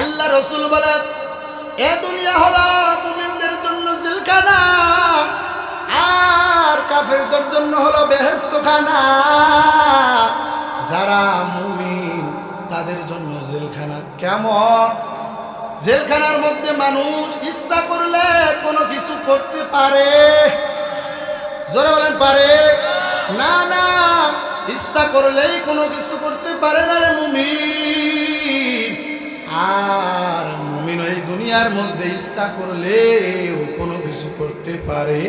আল্লাহ রসুল বলেন, এ দুনিয়া হলো মুমিনদের জন্য জেলখানা, আর কাফেরদের জন্য হলো বেহেস্ত খানা যারা মুমিন, তাদের জন্য জেলখানা কেমন? জেলখানার মধ্যে মানুষ ইচ্ছা করলে কোনো কিছু করতে পারে। জোরে বলেন, পারে? না না, ইচ্ছা করলেই কোনো কিছু করতে পারে না রে মুমিন। আর মুমিন এই দুনিয়ার মধ্যে ইচ্ছা করলেও কোনো কিছু করতে পারে।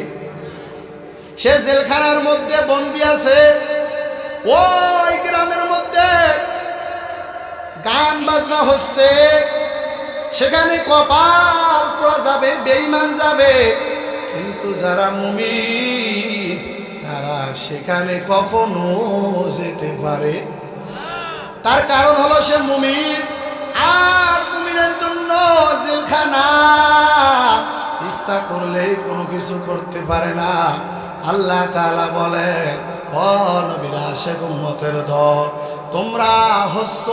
সে জেলখানার মধ্যে বন্দি আছে, ওই গ্রামের মধ্যে গান বাজনা হচ্ছে, সেখানে কপাল পোড়া যাবে বেইমান যাবে, কিন্তু যারা মুমিন, তারা সেখানে কখনো যেতে পারে। তার কারণ হলো সে মুমিন আর মুমিনের জন্য জেলখানা। ইচ্ছা করলে কোনো কিছু করতে পারে না। আল্লাহ তাআলা বলে ও নবীরা, সে উম্মতের দল, তোমরা হচ্ছ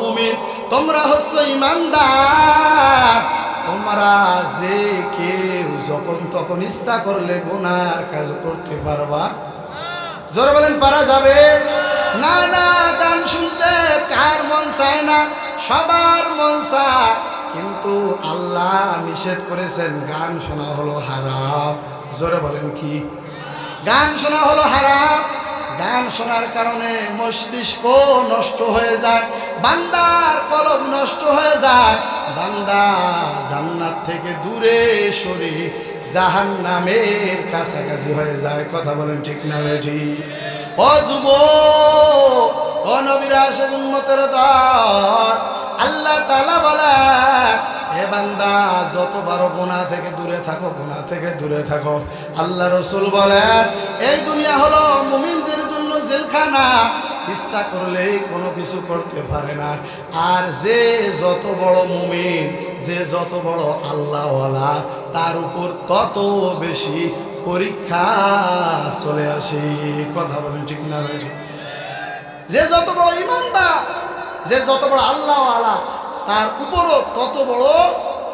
মুমিন, তোমরা হচ্ছ ইমানদার তোমরা যে কেউ যখন তখন ইচ্ছা করলে গুনার কাজ করতে পারবা। জোরে বলেন, পারা যাবে? না না গান শুনতে কার মন চায় না? সবার মন চায়। কিন্তু আল্লাহ নিষেধ করেছেন, গান শোনা হলো হারাম। জোরে বলেন কি? গান শোনা হলো হারাম। গান শোনার কারণে মস্তিষ্ক নষ্ট হয়ে যায়, বান্দার কলম নষ্ট হয়ে যায়। বান্দা জান্নাত থেকে দূরে সরে জাহান নামের কাছাকাছি হয়ে যায়। কথা বলেন ঠিক না বেঠি ও যুব ও নবীরা সে উন্মতের দল, আল্লাহ তালা বলে এ বান্দা যত বারো গোনা থেকে দূরে থাকো গোনা থেকে দূরে থাকো। আল্লাহ রসুল বলে এই দুনিয়া হলো মুমিনদের জন্য জেলখানা, ইচ্ছা করলেই কোনো কিছু করতে পারে না। আর যে যত বড় মুমিন, যে যত বড় আল্লাহওয়ালা, তার উপর তত বেশি পরীক্ষা চলে আসে। কথা বলেন ঠিক না ভাই? যে যত বড় ইমানদার, যে যত বড় আল্লাহ আলা তার উপরও তত বড়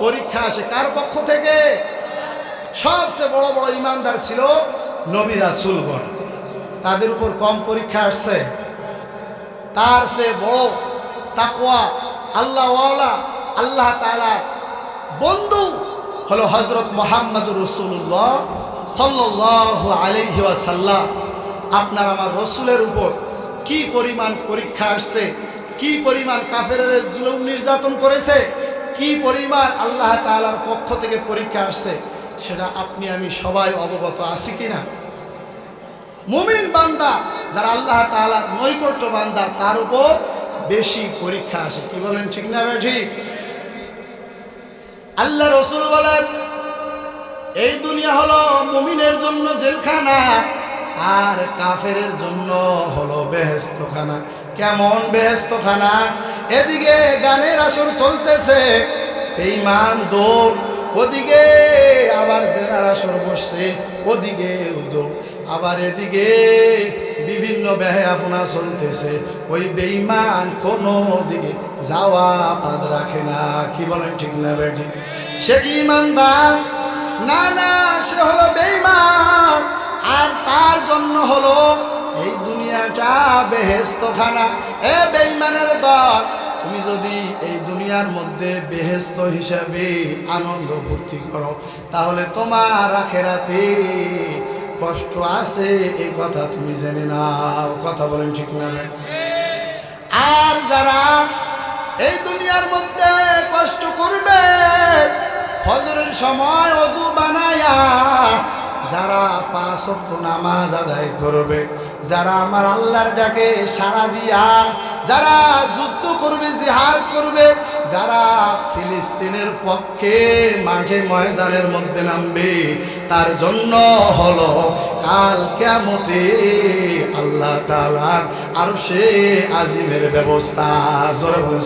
পরীক্ষা আসে। কার পক্ষ থেকে? সবচেয়ে বড় বড় ইমানদার ছিল নবী রাসুলগণ তাদের উপর কম পরীক্ষা আসছে। তার সে বড় তাকওয়া আল্লাহ আল্লাহ তালার বন্ধু হলো হজরত মোহাম্মদ রসুল্লাহ সাল্লাহ আলহি ওয়াসাল্লাম, আপনার আমার রসুলের উপর কি পরিমাণ পরীক্ষা আসছে, কি পরিমাণ কাফের জুলুম নির্যাতন করেছে, কি পরিমাণ আল্লাহ তালার পক্ষ থেকে পরীক্ষা আসছে, সেটা আপনি আমি সবাই অবগত আছি কিনা? মুমিন বান্দা, যারা আল্লাহ তালার নৈকট্য বান্দা, তার উপর বেশি পরীক্ষা আসে। কি বলেন ঠিক না ঠিক। আল্লাহ রসুল বলেন এই দুনিয়া হলো মুমিনের জন্য জেলখানা, আর কাফেরের জন্য হলো বেহেস্তখানা কেমন বেহেস্তখানা এদিকে গানের আসর চলতেছে, বেঈমান দৌড় ওদিকে আবার জেনার আসর বসছে, ওদিকে দৌড় আবার এদিকে বিভিন্ন ব্যয়াপনা চলতেছে, ওই বেইমান কোনো দিকে যাওয়া বাদ রাখে না। কি বলেন ঠিক না বেটি সে কি ইমানদার? না না, সে হলো বেইমান আর তার জন্য হলো এই দুনিয়াটা বেহেস্তখানা এ বেঈমানের দল, তুমি যদি এই দুনিয়ার মধ্যে বেহেস্ত হিসাবে আনন্দ ফুর্তি করো, তাহলে তোমার আখেরাতে কষ্ট আছে এই কথা তুমি জেনে নাও। কথা বলেন ঠিক না? আর যারা এই দুনিয়ার মধ্যে কষ্ট করবে ফজরের সময় অজু বানায়া যারা পাঁচ ওয়াক্ত নামাজ আদায় করবে, যারা আমার আল্লাহর ডাকে সাড়া দিয়া, যারা যুদ্ধ করবে, জিহাদ করবে, যারা ফিলিস্তিনের পক্ষে মাঠে ময়দানের মধ্যে নামবে, তার জন্য হলো কাল কেমতে আল্লাহ তালার আর সে আজিমের ব্যবস্থা। জোরে বলে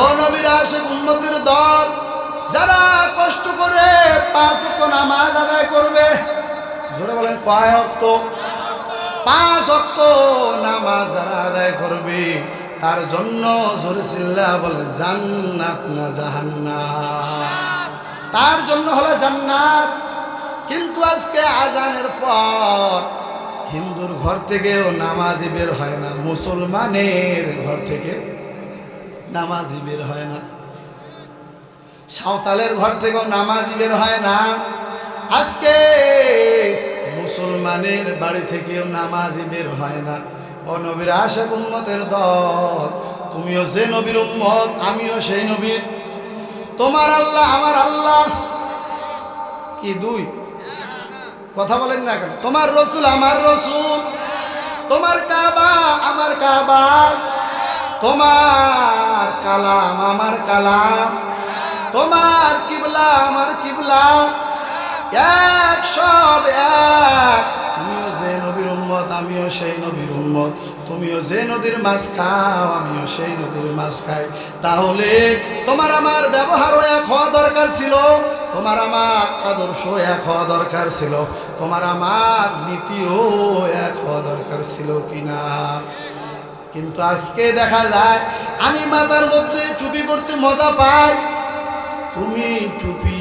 ও উন্নতির দল, যারা কষ্ট করে পাঁচ অক্ত নামাজ আদায় করবে, জোরে বলেন কয় অক্ত পাঁচ অক্ত নামাজ যারা আদায় করবে, তার জন্য জোরে চিল্লা বলে, জান্নাত না জাহান্নাত তার জন্য হলো জান্নাত। কিন্তু আজকে আজানের পর হিন্দুর ঘর থেকেও নামাজি বের হয় না, মুসলমানের ঘর থেকে নামাজি বের হয় না। সাঁওতালের ঘর থেকেও নামাজি বের হয় না। আজকে মুসলমানের বাড়ি থেকেও নামাজি বের হয় না। ও নবীর আশেক উম্মতের দল, তুমিও যে নবীর উম্মত, আমিও সেই নবীর। তোমার আল্লাহ, আমার আল্লাহ। কি দুই? কথা বলেন না কেন? তোমার রসুল, আমার রসুল। তোমার কাবা, আমার কাবা। তোমার কালাম, আমার কালাম। তোমার কিবলা, আমার কিবলা। এক, সব এক। তুমিও যে নবীর উম্মত, আমিও সেই নবীর উম্মত। তুমিও যে নদীর মাছ খাও, আমিও সেই নদীর মাছ খাই। তাহলে তোমার আমার ব্যবহারও এক হওয়া দরকার ছিল। তোমার আমার আদর্শ এক হওয়া দরকার ছিল। তোমার আমার নীতিও এক হওয়া দরকার ছিল কিনা? কিন্তু আজকে দেখা যায়, আমি মাথার মধ্যে টুপি পড়তে মজা পাই। তুমি টুপি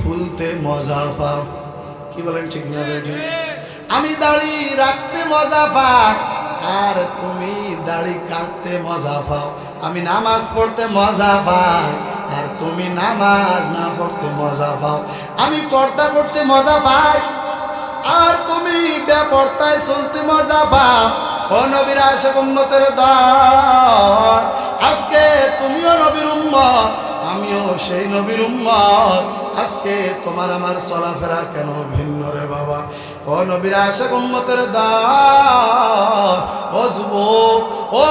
খুলতে মজা পাও। কি বলেন ঠিক না আমি দাড়ি রাখতে মজা পাই, আর তুমি দাড়ি কাটতে মজা পাও। আমি নামাজ পড়তে মজা পাই, আর তুমি নামাজ না পড়তে মজা পাও। আমি পর্দা করতে মজা পাই, আর তুমি বেপর্দায় চলতে মজা পাও। ও নবীর আশেক দল, আজকে তুমিও নবীর আমিও সেই নবীর আজকে তোমার আমার চলাফেরা কেন ভিন্ন রে বাবা? ও নবীর আশেক উম্মতের দল, ও যুবক, ও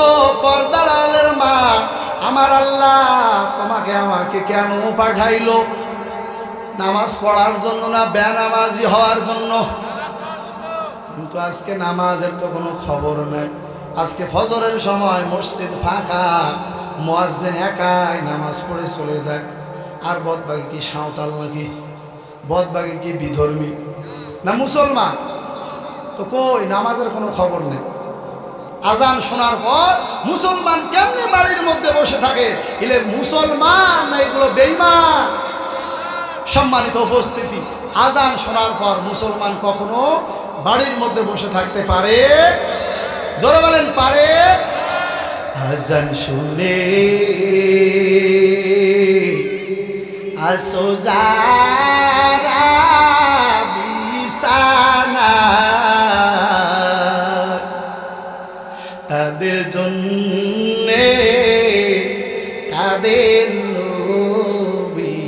পর্দার আলের মা, আমার আল্লাহ তোমাকে আমাকে কেন পাঠাইলো? নামাজ পড়ার জন্য না বেনামাজি হওয়ার জন্য? কিন্তু আজকে নামাজের তো কোনো খবর নেই। আজকে ফজরের সময় মসজিদ ফাঁকা, মোয়াজ্জেন একাই নামাজ পড়ে চলে যায়। আর বদবাগি কি সাঁওতাল নাকি? বদবাগি কি বিধর্মী? না মুসলমান? তো কই, নামাজের কোনো খবর নেই। আজান শোনার পর মুসলমান কেমনে বাড়ির মধ্যে বসে থাকে? ইলে মুসলমান না এগুলো বেইমান সম্মানিত উপস্থিতি। আজান শোনার পর মুসলমান কখনো বাড়ির মধ্যে বসে থাকতে পারে? জোরে বলেন, পারে? আজান শুনে আসো যারা বিছানা। তাদের জন্যে কাদের নবী?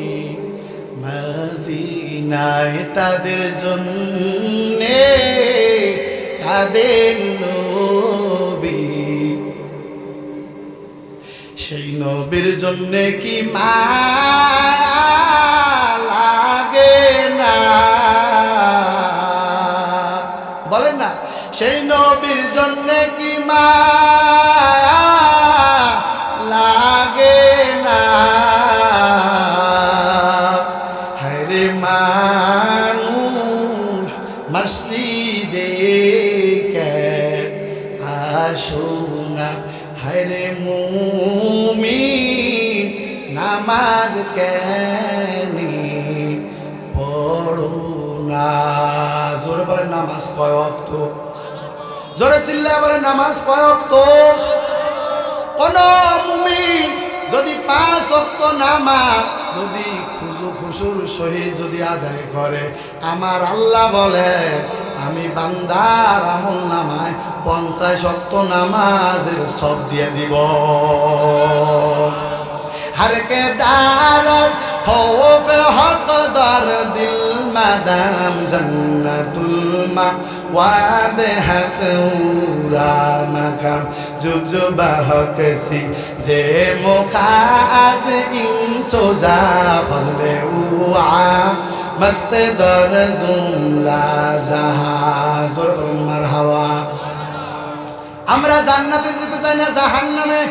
মদিনায় তাদের জন্যে কাদের নবী। সেই নবীর জন্যে কি মা লাগে না? বলেন না, সেই নবীর জন্য কি মায়া লাগে না? নামাজ কয় অক্ত জোরে চিল্লা বলে, নামাজ কয় অক্ত কোন মুমিন যদি পাঁচ অক্ত নামাজ, যদি খুজু খুসুর সহি যদি আদায় করে, আমার আল্লাহ বলে, আমি বান্দার আমল নামায় পঞ্চাশ শক্ত নামাজের সব দিয়ে দিব। হারকে দার হক দর দিল মাদাম জন্নাতুল মা ওয়াদে হাত উরা মাকাম। জুজবা হকসি যে মুখা আজ ইন সোজা ফজলে উআ মস্ত দর জুমলা জাহাজ হাওয়া। আমরা জান্নাতে যেতে চাই না জাহান্নামে।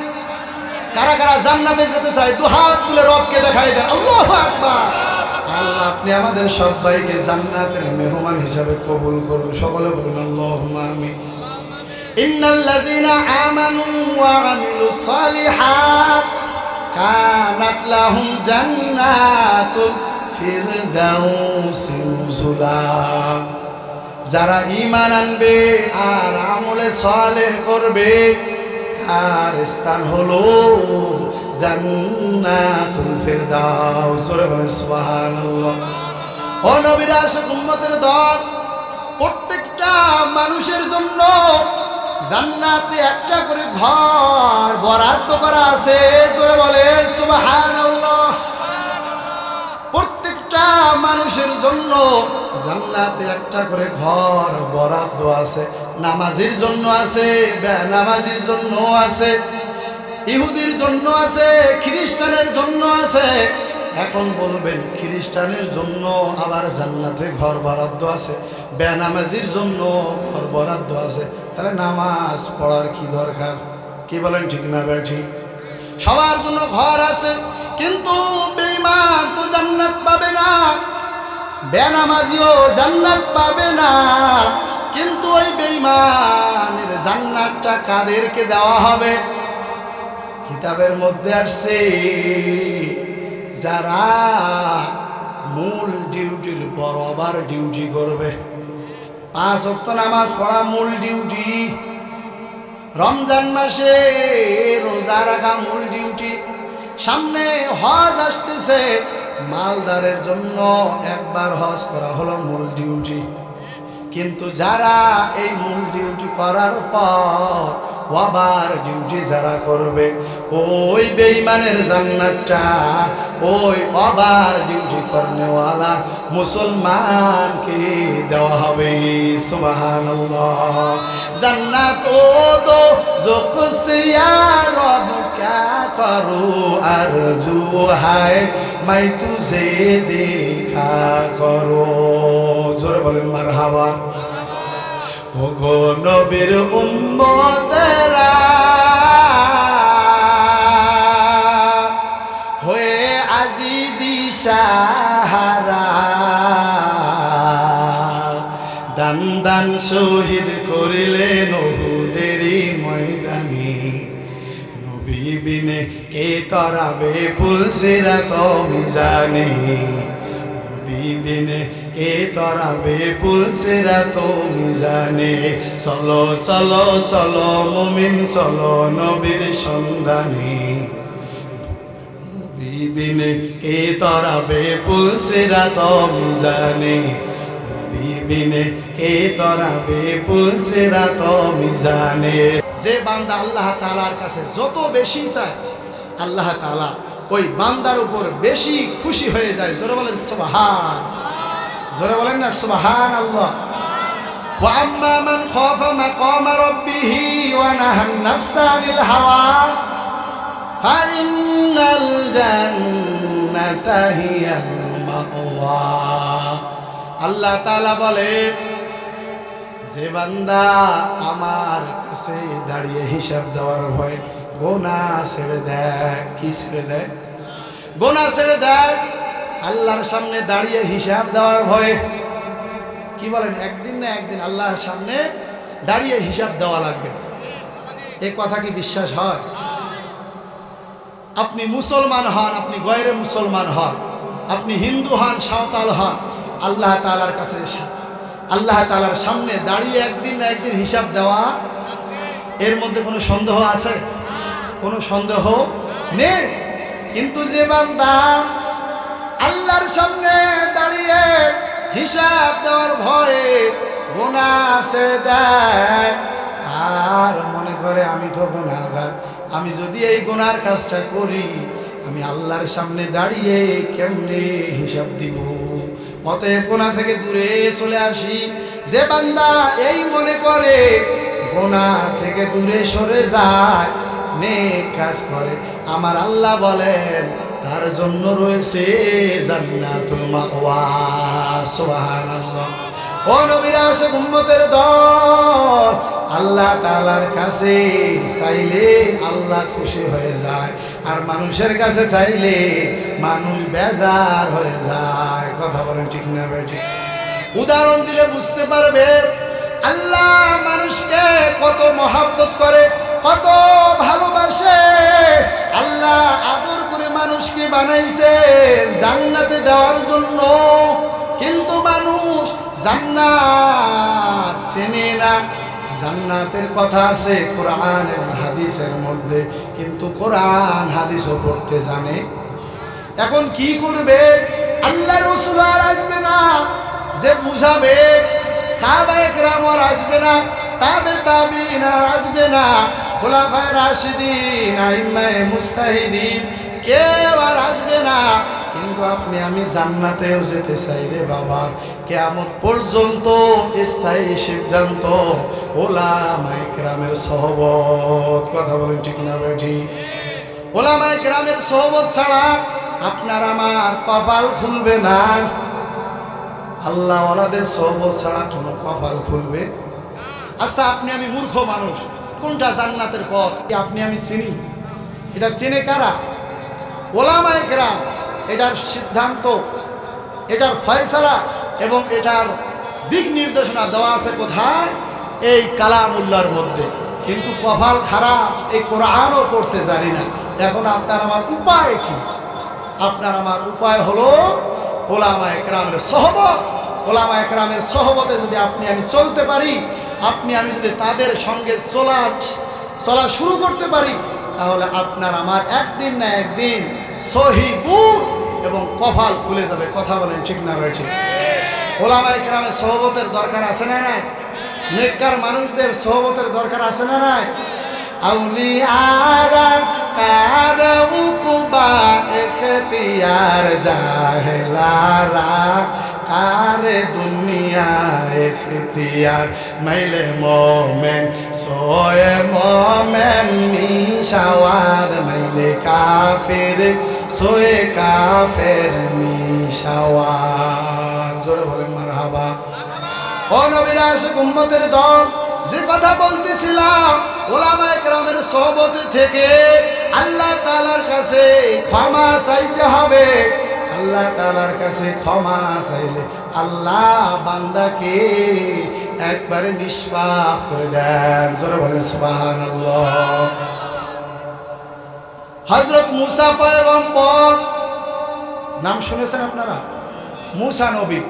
কারা কারা জান্নাতে যেতে চাই দুহাত তুলে রবকে দেখাই দেন। আল্লাহ আকবার। আল্লাহ, আপনি আমাদের সবাইকে জান্নাতের মেহমান হিসাবে কবুল করুন। সকলে বলুন আল্লাহ আমি ইন্নাল্লাযীনা আমানু ওয়া আমিলুস সালিহাত কানাত লাহুম জান্নাতুল ফিরদাউসি নুজুলা। যারা ঈমান আনবে আর আমলে সালেহ করবে আর স্থান হলো জান্নাতুল ফিরদাউস। সুবহানাল্লাহ। ও নবীর আশিক উম্মতের দল, প্রত্যেকটা মানুষের জন্য জান্নাতে একটা করে ঘর বরাদ্দ করা আছে। জোরে বলে সুবহানাল্লাহ। মানুষের জন্য জান্নাতে একটা করে ঘর, বরাদ্দ আছে, নামাজির জন্য আছে নামাজির জন্য আছে, ইহুদির জন্য আছে, খ্রিস্টানের জন্য আছে। এখন বলবেন, খ্রিস্টানের জন্য আবার জান্নাতে ঘর বরাদ্দ আছে, বেনামাজির জন্য ঘর বরাদ্দ আছে। তাহলে নামাজ পড়ার কি দরকার? কি বলেন ঠিক না বে ঠিক সবার জন্য ঘর আছে, কিন্তু বেঈমান তো জান্নাত পাবে না। বেনামাজিও জান্নাত পাবে না। কিন্তু ওই বেঈমানের জান্নাতটা কাদেরকে দেওয়া হবে? কিতাবের মধ্যে আসছে, যারা মূল ডিউটির পর আবার ডিউটি করবে। পাঁচ অক্ত নামাজ পড়া মূল ডিউটি। রমজান মাসে রোজা রাখা মূল ডিউটি সামনে হজ আসতেছে, মালদারের জন্য একবার হজ করা হলো মূল ডিউটি কিন্তু যারা এই মূল ডিউটি করার পর আবার ডিউটি যারা করবে, ওই বেইমানের জান্নাতটা, ওই আবার ডিউটি করনেওয়ালা মুসলমানকে দেওয়া হবে সুবাহান জান্নাত ও দো জোকসিয়া করো, আর জু হায় মাই দে দেখা করো। জোরে বলেন মার হাওয়া ও গো নবীর হয়ে আজি দিশাহারা। দান দান শহীদ করিলেন ওহুদেরই ময়দানে। নবী বিনে কে তরাবে পুলসিরা তো জানে বিনে কে তরাবে ফুলসিরা তুমি জানে। চলো চলো চলো মুমিন, চলো নবীর সন্ধানে। বিবিনে কে তরাবে পুলসেরা তুমি জানে। বিবিনে কে তরা তরাবে পুলসেরা তুমি জানে। যে বান্দা আল্লাহ তালার কাছে যত বেশি চায়, আল্লাহ তালা ওই বান্দার উপর বেশি খুশি হয়ে যায় জোরে বলেন সুবাহান জোরে বলেন না সুবাহান আল্লাহ وأما من خاف مقام ربه ونهى النفس عن الهوى فإن الجنة هي المأوى আল্লাহ তাআলা বলে যে বান্দা আমার কাছে দাঁড়িয়ে হিসাব দেওয়ার ভয় গোনা ছেড়ে দেয়, কি ছেড়ে দেয়? গোনা ছেড়ে দেয়, আল্লাহর সামনে দাঁড়িয়ে হিসাব দেওয়ার ভয়ে। কি বলেন? একদিন না একদিন আল্লাহর সামনে দাঁড়িয়ে হিসাব দেওয়া লাগবে। এ কথা কি বিশ্বাস হয়? আপনি মুসলমান হন, আপনি গয়রে মুসলমান হন, আপনি হিন্দু হন, সাঁওতাল হন, আল্লাহ তালার কাছে আল্লাহ তালার সামনে দাঁড়িয়ে একদিন না একদিন হিসাব দেওয়া, এর মধ্যে কোনো সন্দেহ আছে? কোনো সন্দেহ নেই। কিন্তু যে বান্দা আল্লাহর সামনে দাঁড়িয়ে হিসাব দেওয়ার ভয়ে গোনা ছেড়ে দেয় আর মনে করে আমি তো গুণাগার আমি যদি এই গোনার কাজটা করি, আমি আল্লাহর সামনে দাঁড়িয়ে কেমনে হিসাব দিব? অতএব গোনা থেকে দূরে চলে আসি। যে বান্দা এই মনে করে গোনা থেকে দূরে সরে যায় নেক কাজ করে। আমার আল্লাহ বলেন, তার জন্য রয়েছে জান্নাতুল মাওয়া। সুবহানাল্লাহ। ও নবীর আশিক উম্মতের দল, আল্লাহ তাআলার কাছে চাইলে আল্লাহ খুশি হয়ে যায়। আর মানুষের কাছে চাইলে মানুষ বেজার হয়ে যায়। কথা বলেন ঠিক না বেটি উদাহরণ দিলে বুঝতে পারবে আল্লাহ মানুষকে কত মহাব্বত করে, কত বানাইছেন জান্নাতে দেওয়ার জন্য। কিন্তু মানুষ জান্নাত চেনে না। জান্নাতের কথা আছে কোরআন এবং হাদিসের মধ্যে, কিন্তু কোরআন হাদিসও পড়তে জানে। এখন কি করবে? আল্লাহ রসুল আর আসবে না। যে বুঝাবে, সাহাবায়ে কেরাম আর আসবে না, তাবে তাবিন আর আসবে না, খোলাফায়ে রাশিদিন, আইম্মায়ে মুস্তাহিদিন কেউ আর আসবে না। কিন্তু আপনি, আমি জান্নাতেও যেতে চাই রে বাবা। কেমন পর্যন্ত স্থায়ী সিদ্ধান্ত ওলামায়ে কেরামের সহবত। কথা বলেন ঠিক না বেঠি? ওলামায়ে কেরামের সহবত ছাড়া আপনার আমার কপাল খুলবে না। আল্লাহ ওনাদের সহবত ছাড়া কোনো কপাল খুলবে? আচ্ছা আপনি, আমি মূর্খ মানুষ। কোনটা জান্নাতের পথ? আপনি, আমি চিনি? এটা চিনে কারা? ওলামায়ে কেরাম, এটার সিদ্ধান্ত, এটার ফয়সালা এবং এটার দিক নির্দেশনা দেওয়া আছে কোথায়? এই কালামুল্লার মধ্যে। কিন্তু কপাল খারাপ, এই কোরআনও পড়তে জানি না। এখন আপনার আমার উপায় কি? আপনার আমার উপায় হলো ওলামা একরামের সহবত ওলামা একরামের সহবতে যদি আপনি আমি চলতে পারি, আপনি আমি যদি তাদের সঙ্গে চলা চলা শুরু করতে পারি তাহলে আপনার আমার একদিন না একদিন সহি বুঝ এবং কপাল খুলে যাবে। কথা বলেন, ঠিক না ভাই, ঠিক? ওলামা একরামের সহবতের দরকার আছে না নাই? নেককার মানুষদের সহবতের দরকার আছে না নাই? আউলিয়ারা কার উকুবা এখতিয়ার জাহেলারা। কার দুনিয়া এখতিয়ার মাইলে মোমেন, সোয়ে মোমেন, মিশাওয়ার, মাইলে কাফের, সোয়ে কাফের, মিশাওয়ার। জোরে বলেন, মারহাবা। ও নবীরা আশিক দল, যে কথা বলতেছিলাম ওলামা একরামের সহবতে থেকে আল্লাহ তালার কাছে ক্ষমা চাইতে হবে। আল্লাহ তাআলার কাছে ক্ষমা চাইলে আল্লাহ বান্দাকে একবারে নিষ্পাপ করে দেন। জোরে বলেন, সুবহানাল্লাহ। হযরত মুসা পয়গম্বর, নাম শুনেছেন আপনারা? মুসা নবী।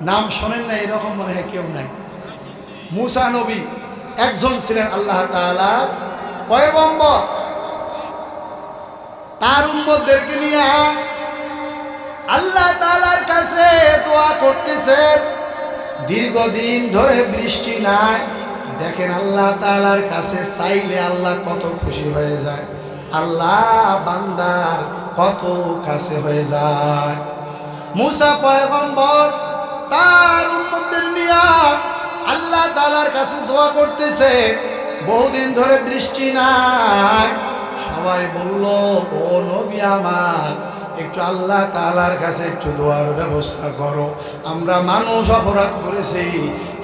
নাম শোনেন না এরকম মনে হয় কেউ নাই। মুসা নবী, একজন ছিলেন আল্লাহ তাআলার পয়গম্বর। তার উম্মতদেরকে নিয়ে আল্লাহ তালার কাছে দোয়া করতেছেন। দীর্ঘদিন ধরে বৃষ্টি নাই। দেখেন আল্লাহ তালার কাছে চাইলে আল্লাহ কত খুশি হয়ে যায়। আল্লাহ বান্দার কত কাছে হয়ে যায়। মুসা পয়গম্বর, তার উম্মতদের নিয়া আল্লাহ তালার কাছে দোয়া করতেছে, বহুদিন ধরে বৃষ্টি নাই। সবাই বলল, ও নবী আমার একটু আল্লাহ তাআলার কাছে একটু দোয়ার ব্যবস্থা করো। আমরা মানুষ অপরাধ করেছি,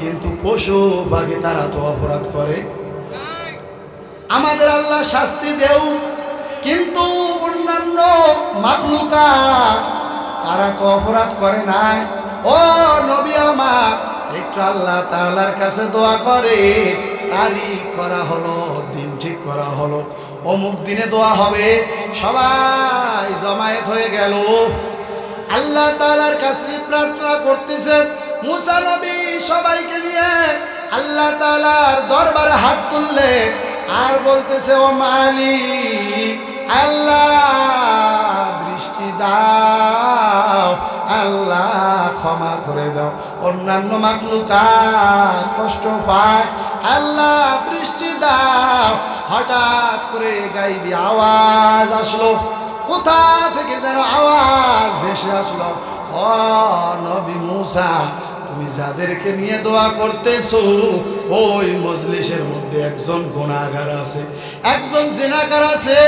কিন্তু পশু পাখি তারা তো অপরাধ করে। আমাদের আল্লাহ শাস্তি দেও, কিন্তু অন্যান্য মাখলুকা তারা তো অপরাধ করে নাই। ও নবী আমার, একটু আল্লাহ তাআলার কাছে দোয়া করে তারিখ করা হলো, দিন ঠিক করা হলো। অমুক দিনে দোয়া হবে, সবাই জমায়েত হয়ে গেল। আল্লাহ তালার কাছে প্রার্থনা করতেছে মুসা নবী সবাইকে নিয়ে আল্লাহ তালার দরবারে হাত তুললে, আর বলতেছে, ও মালিক, আল্লাহ বৃষ্টি দাও, আল্লাহ ক্ষমা করে দাও। অন্যান্য মাখলুকাত কষ্ট পায় আল্লাহ বৃষ্টি দাও। হঠাৎ করে গাইবি আওয়াজ আসলো। কোথা থেকে যেন আওয়াজ ভেসে আসলো? ও নবী মুসা, তুমি যাদেরকে নিয়ে দোয়া করতেছো, ওই মজলিসের মধ্যে একজন গুণাগার আছে, একজন জেনাকার আছে।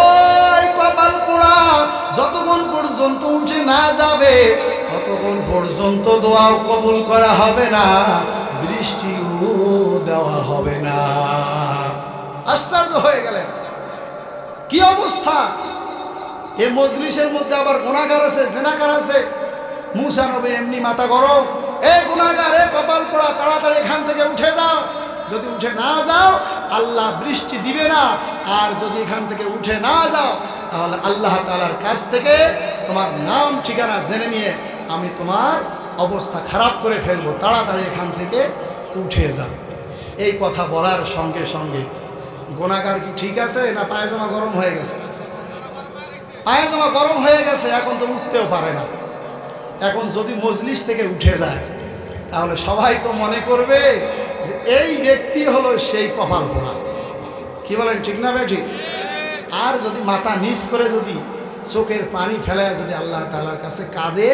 ওই কপাল পোড়া, যতক্ষণ পর্যন্ত উঠে না যাবে, ততক্ষণ পর্যন্ত দোয়াও কবুল করা হবে না। বৃষ্টিও দেওয়া হবে না। আশ্চর্য হয়ে গেলেন। কি অবস্থা? এ মজলিসের মধ্যে আবার গুণাগার আছে জেনাকার আছে। মুসা নবী এমনি মাথা গরম। এ গুণাগার, এ কপাল পড়া, তাড়াতাড়ি এখান থেকে উঠে যাও। যদি উঠে না যাও, আল্লাহ বৃষ্টি দিবে না। আর যদি এখান থেকে উঠে না যাও, তাহলে আল্লাহ তালার কাছ থেকে তোমার নাম, ঠিকানা জেনে নিয়ে আমি তোমার অবস্থা খারাপ করে ফেলব, তাড়াতাড়ি এখান থেকে উঠে যাও। এই কথা বলার সঙ্গে সঙ্গে, গোনাগার কি ঠিক আছে না পায়জামা গরম হয়ে গেছে? পায়জামা গরম হয়ে গেছে, এখন তো উঠতেও পারে না। এখন যদি মজলিস থেকে উঠে যায়, তাহলে সবাই তো মনে করবে যে এই ব্যক্তি হলো সেই কপাল পোড়া। কি বলেন, ঠিক না ভাই, ঠিক? আর যদি মাথা নিচ করে যদি চোখের পানি ফেলায় যদি আল্লাহ তালার কাছে কাঁদে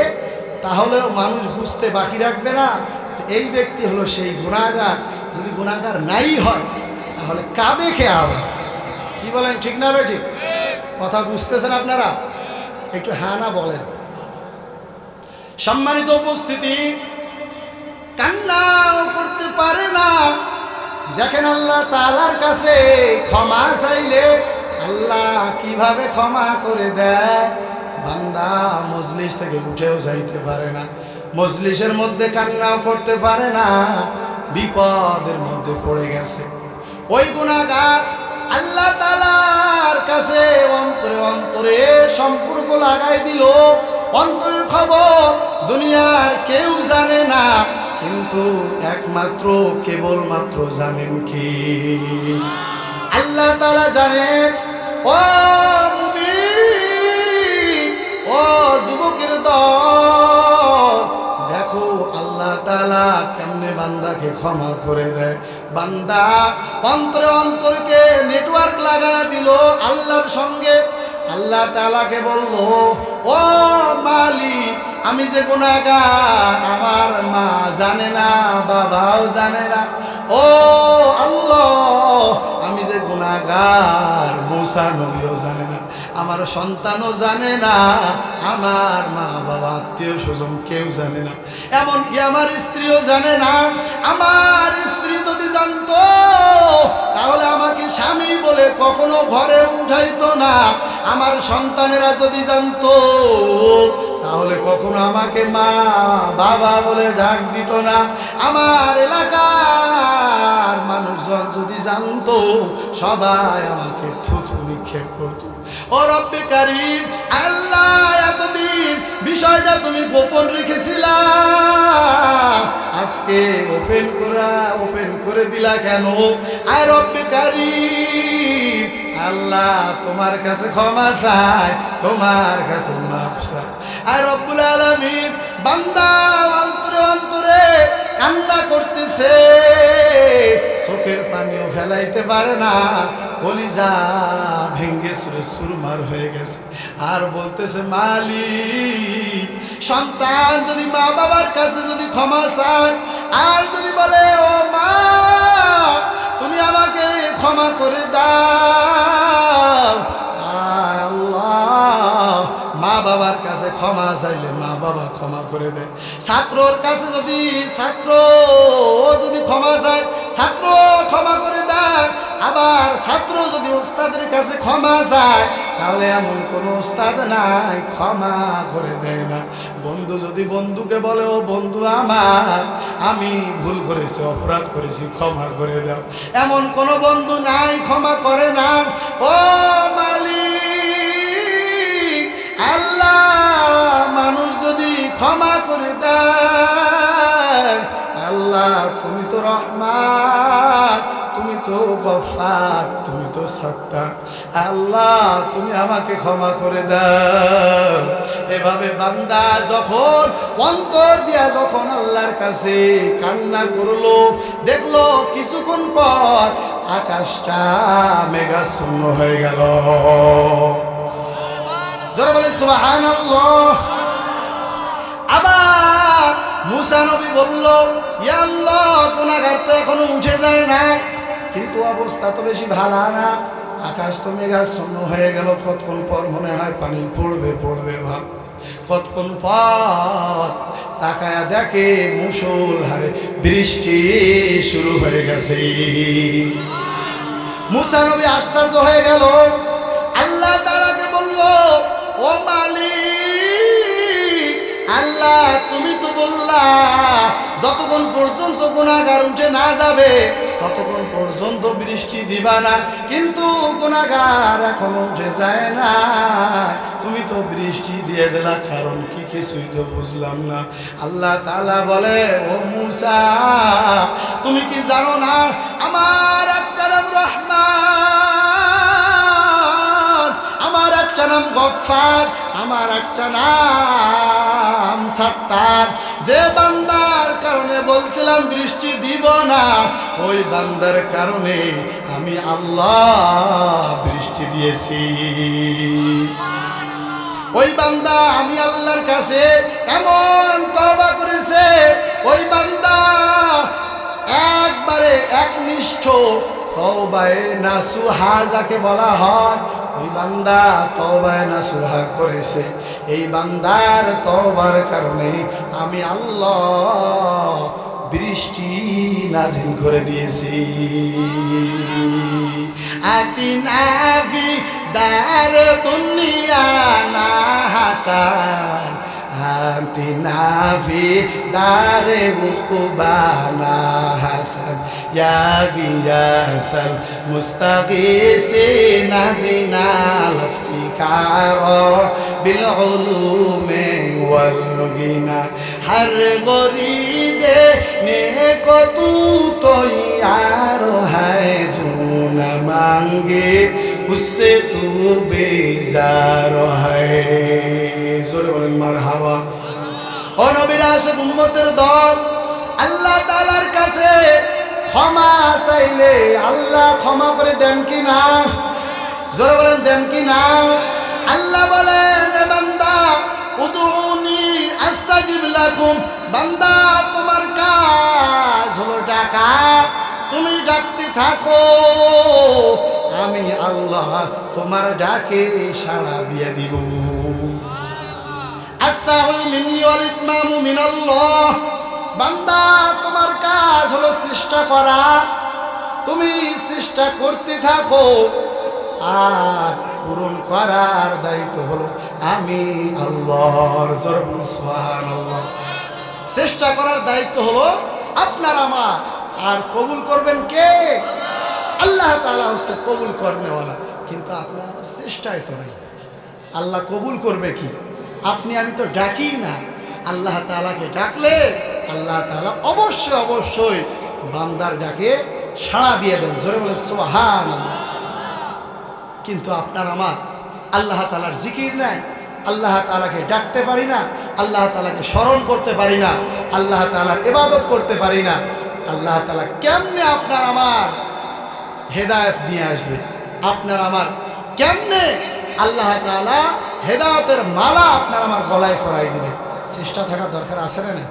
তাহলেও মানুষ বুঝতে বাকি রাখবে না এই ব্যক্তি হলো সেই গুণাগার। যদি গুণাগার নাই হয়, তাহলে কাঁদে কে আবার? কি বলেন, ঠিক না ভাই ঠিক কথা বুঝতেছেন আপনারা? একটু হ্যাঁ না বলেন। সম্মানিত উপস্থিতি, কান্নাও করতে পারে না। দেখেন আল্লাহ তালার কাছে ক্ষমা চাইলে আল্লাহ কীভাবে ক্ষমা করে দেয়? বান্দা, মজলিস থেকে উঠেও যাইতে পারে না। মজলিসের মধ্যে কান্নাও করতে পারে না, বিপদের মধ্যে পড়ে গেছে। ওই গুণাগার আল্লাহ তালার কাছে অন্তরে অন্তরে সম্পর্ক লাগাই দিল। অন্তরের খবর দুনিয়ার কেউ জানে না, কিন্তু একমাত্র, কেবলমাত্র জানেন কি? আল্লাহ তালা জানেন ও বান্দাকে ক্ষমা করে দেয়। বান্দা, অন্তরে অন্তরকে নেটওয়ার্ক লাগা দিল আল্লাহর সঙ্গে। আল্লাহ তালাকে বলল, ও মালিক, আমি যে গুণাগার আমার মা জানে না, বাবাও জানে না। ও আল্লাহ গুণাগার মুসা নবীও জানে না, আমার সন্তানও জানে না, আমার মা বাবা আত্মীয় স্বজন কেউ জানে না, এমনকি আমার স্ত্রীও জানে না। আমার স্ত্রী যদি জানতো, তাহলে আমাকে স্বামী বলে কখনো ঘরে উঠাইতো না। আমার সন্তানেরা যদি জানতো, তাহলে কখনো আমাকে মা বাবা বলে ডাক দিত না। আমার মানুষজন জানতো সবাই আমাকে থুথু নিক্ষেপ করতো ও রব্বে কারিম, আল্লাহ এতদিন বিষয়টা তুমি গোপন রেখেছিলা। আজকে ওপেন করা, ওপেন করে দিলা কেন? আয় রব্বে কারিম, আল্লাহ তোমার কাছে ক্ষমা চাই তোমার কাছে মাফ চাই আর রব্বুল আলামিন, বান্দা অন্তরে অন্তরে কান্না করতেছে। চোখের পানিও ফেলাইতে পারে না। কলিজা ভেঙ্গে সুরে সুরমার হয়ে গেছে। আর বলতেছে মালি সন্তান যদি মা বাবার কাছে যদি ক্ষমা চায়, আর যদি বলে, ও মা, তুমি আমাকে ক্ষমা করে দাও। আল্লাহ মা বাবার কাছে ক্ষমা চাইলে মা বাবা ক্ষমা করে দেয়। ছাত্রর কাছে যদি, ছাত্র যদি ক্ষমা চায়, ছাত্র ক্ষমা করে দেয়, আবার ছাত্র যদি ওস্তাদের কাছে ক্ষমা চায়, তাহলে এমন কোনো ওস্তাদ নাই, ক্ষমা করে দেয় না। বন্ধু যদি বন্ধুকে বলে, ও বন্ধু আমার, আমি ভুল করেছি, অপরাধ করেছি, ক্ষমা করে দাও। এমন কোনো বন্ধু নাই, ক্ষমা করে না। ও মালিক আল্লাহ, মানুষ যদি ক্ষমা করে দেয়, আল্লাহ, তুমি তো রহমান, তুমি তো গফার, তুমি তো সত্তা আল্লাহ, তুমি আমাকে ক্ষমা করে দাও। এভাবে বান্দা যখন অন্তর দিয়া যখন আল্লাহর কাছে কান্না করল, দেখল কিছুক্ষণ পর আকাশটা মেঘাচ্ছন্ন হয়ে গেল। জোরে বলে সুবহানাল্লাহ। আবার মুসা নবী বলল, ইয়া আল্লাহ, গুনাহগার তো এখনও উঠে যায় না কিন্তু অবস্থা তো বেশি ভালো না। আকাশ তো মেঘাচ্ছন্ন হয়ে গেল। কতক্ষণ পর মনে হয় পানি পড়বে পড়বে, ভাব। কতক্ষণ পর তাকায়া দেখে মুসল হারে বৃষ্টি শুরু হয়ে গেছে। মুসা নবী আশ্চর্য হয়ে গেল। আল্লাহ তারাকে বলল ও মালিক, আল্লাহ, তুমি তো বললা, যতক্ষণ পর্যন্ত গুণাগার উঠে না যাবে, ততক্ষণ পর্যন্ত বৃষ্টি দিবা না। কিন্তু গুণাগার এখনও উঠে যায় না। তুমি তো বৃষ্টি দিয়ে দিলা, কারণ কি কিছুই তো বুঝলাম না। আল্লাহ তাআলা বলে, ও মুসা, তুমি কি জানো না, আমার একটা গফার আমার একটা নাম সাত্তার। যে বান্দার কারণে বলছিলাম, বৃষ্টি দিব না। ওই বান্দার কারণে আমি আল্লাহ বৃষ্টি দিয়েছি। ওই বান্দা আমি আল্লাহর কাছে এমন তবা করেছে, ওই বান্দা একবারে একনিষ্ঠ তওবায়ে নাসুহা যাকে বলা হয়, ওই বান্দা তওবায়ে নাসুহা করেছে। এই বান্দার তওবার কারণে আমি আল্লাহ বৃষ্টি নাজিল করে দিয়েছি। আতিনা ফি দার দুনিয়া না হাসান آتنا في دار عقبانا حسن يا غياث المستغيثين اهدنا الافتكار بالعلوم والغنى هر غريب نيكو تو تيار ہے جون مانگے उससे तू बेजार है জোরে বলেন মার হাওয়া ও নবীর আশেক উম্মতের দল আল্লাহ তাআলার কাছে ক্ষমা চাইলে আল্লাহ ক্ষমা করে দেন কি না জোরে বলেন দেন কি না আল্লাহ বলেন "এ বান্দা উদুনি আস্তাজিব লাকুম বান্দা তোমার কাজ হলো ডাকা তুমি ডাকতে থাকো আমি আল্লাহ তোমার ডাকে সাড়া দিয়ে দিব। বান্দা, তোমার কাজ হলো চেষ্টা করা। তুমি চেষ্টা করতে থাকো। আর পূরণ করার দায়িত্ব হলো আমি আল্লাহর চেষ্টা করার দায়িত্ব হলো আপনার আমার। আর কবুল করবেন কে? আল্লাহ তাআলা হচ্ছে কবুল করনেওয়ালা কিন্তু আপনার আমার চেষ্টায় তো নাই। আল্লাহ কবুল করবে কি? আপনি, আমি তো ডাকি না। আল্লাহ তাআলাকে ডাকলে আল্লাহ তাআলা অবশ্যই অবশ্যই বান্দার ডাকে সাড়া দিয়ে দেন। জোরে বলে সোহান কিন্তু আপনার আমার আল্লাহ তালার জিকির নাই। আল্লাহ তালাকে ডাকতে পারি না। আল্লাহ তালাকে স্মরণ করতে পারি না। আল্লাহ তালার ইবাদত করতে পারি না। আল্লাহ তালা কেমনে আপনার আমার হেদায়ত নিয়ে আসবে। আপনার আমার কেমনে? আল্লাহ তালা হেদায়তের মালা আপনার আমার গলায় পরাই দিবে। চেষ্টা থাকার দরকার আছে না না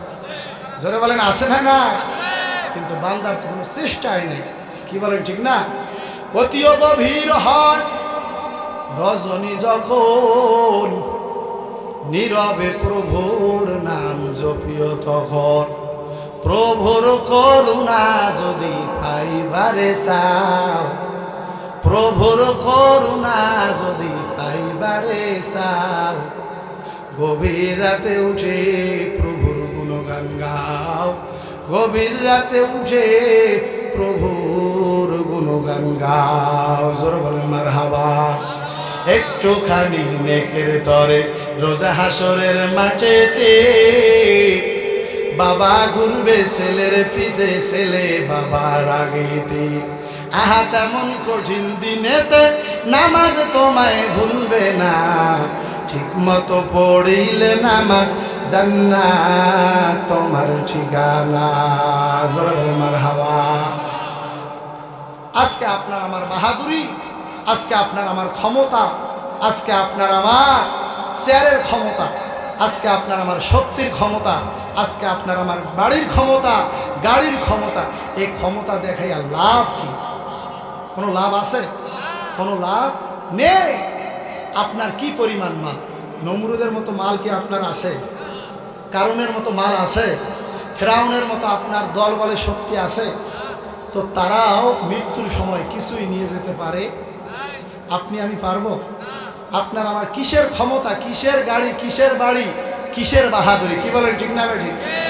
জোরে বলেন, আছে না না কিন্তু বান্দার তো কোনো চেষ্টাই নেই। কি বলেন, ঠিক না? অতিও গভীর হয় রজনী যখন, নীরবে প্রভুর নাম জপিও তখন। প্রভুর করুণা যদি পাইবারে চাও, প্রভুর করুণা যদি পাইবারে চাও, গভীর রাতে উঠে প্রভুর গুণগান গাও, গভীর রাতে উঠে প্রভুর গুণগান গাও। জোর বলেন মার হাবা একটুখানি নেকের তরে রোজা হাসরের মাঠেতে বাবা ঘুরবে ছেলের পিছে ছেলে বাবার আগেতে আহা, তেমন কঠিন দিনেতে নামাজ তোমায় ভুলবে না। ঠিক মতো পড়িলে নামাজ জান্না তোমার ঠিকানা। জোরে মার হাওয়া আজকে আপনার আমার বাহাদুরি আজকে আপনার আমার ক্ষমতা, আজকে আপনার আমার চেয়ারের ক্ষমতা। আজকে আপনার আমার শক্তির ক্ষমতা, আজকে আপনার আমার বাড়ির ক্ষমতা, গাড়ির ক্ষমতা, এই ক্ষমতা দেখাইয়া লাভ কি? কোনো লাভ আছে? কোনো লাভ নেই। আপনার কি পরিমাণ মাল? নমরুদের মতো মাল কি আপনার আছে? কারণের মতো মাল আছে? ফেরাউনের মতো আপনার দল বলে শক্তি আছে? তো তারাও মৃত্যুর সময় কিছুই নিয়ে যেতে পারে? আপনি আমি পারব? আপনার আমার কিসের ক্ষমতা, কিসের গাড়ি, কিসের বাড়ি, কিসের বাহাদুরি? কি বলেন, ঠিক না ঠিক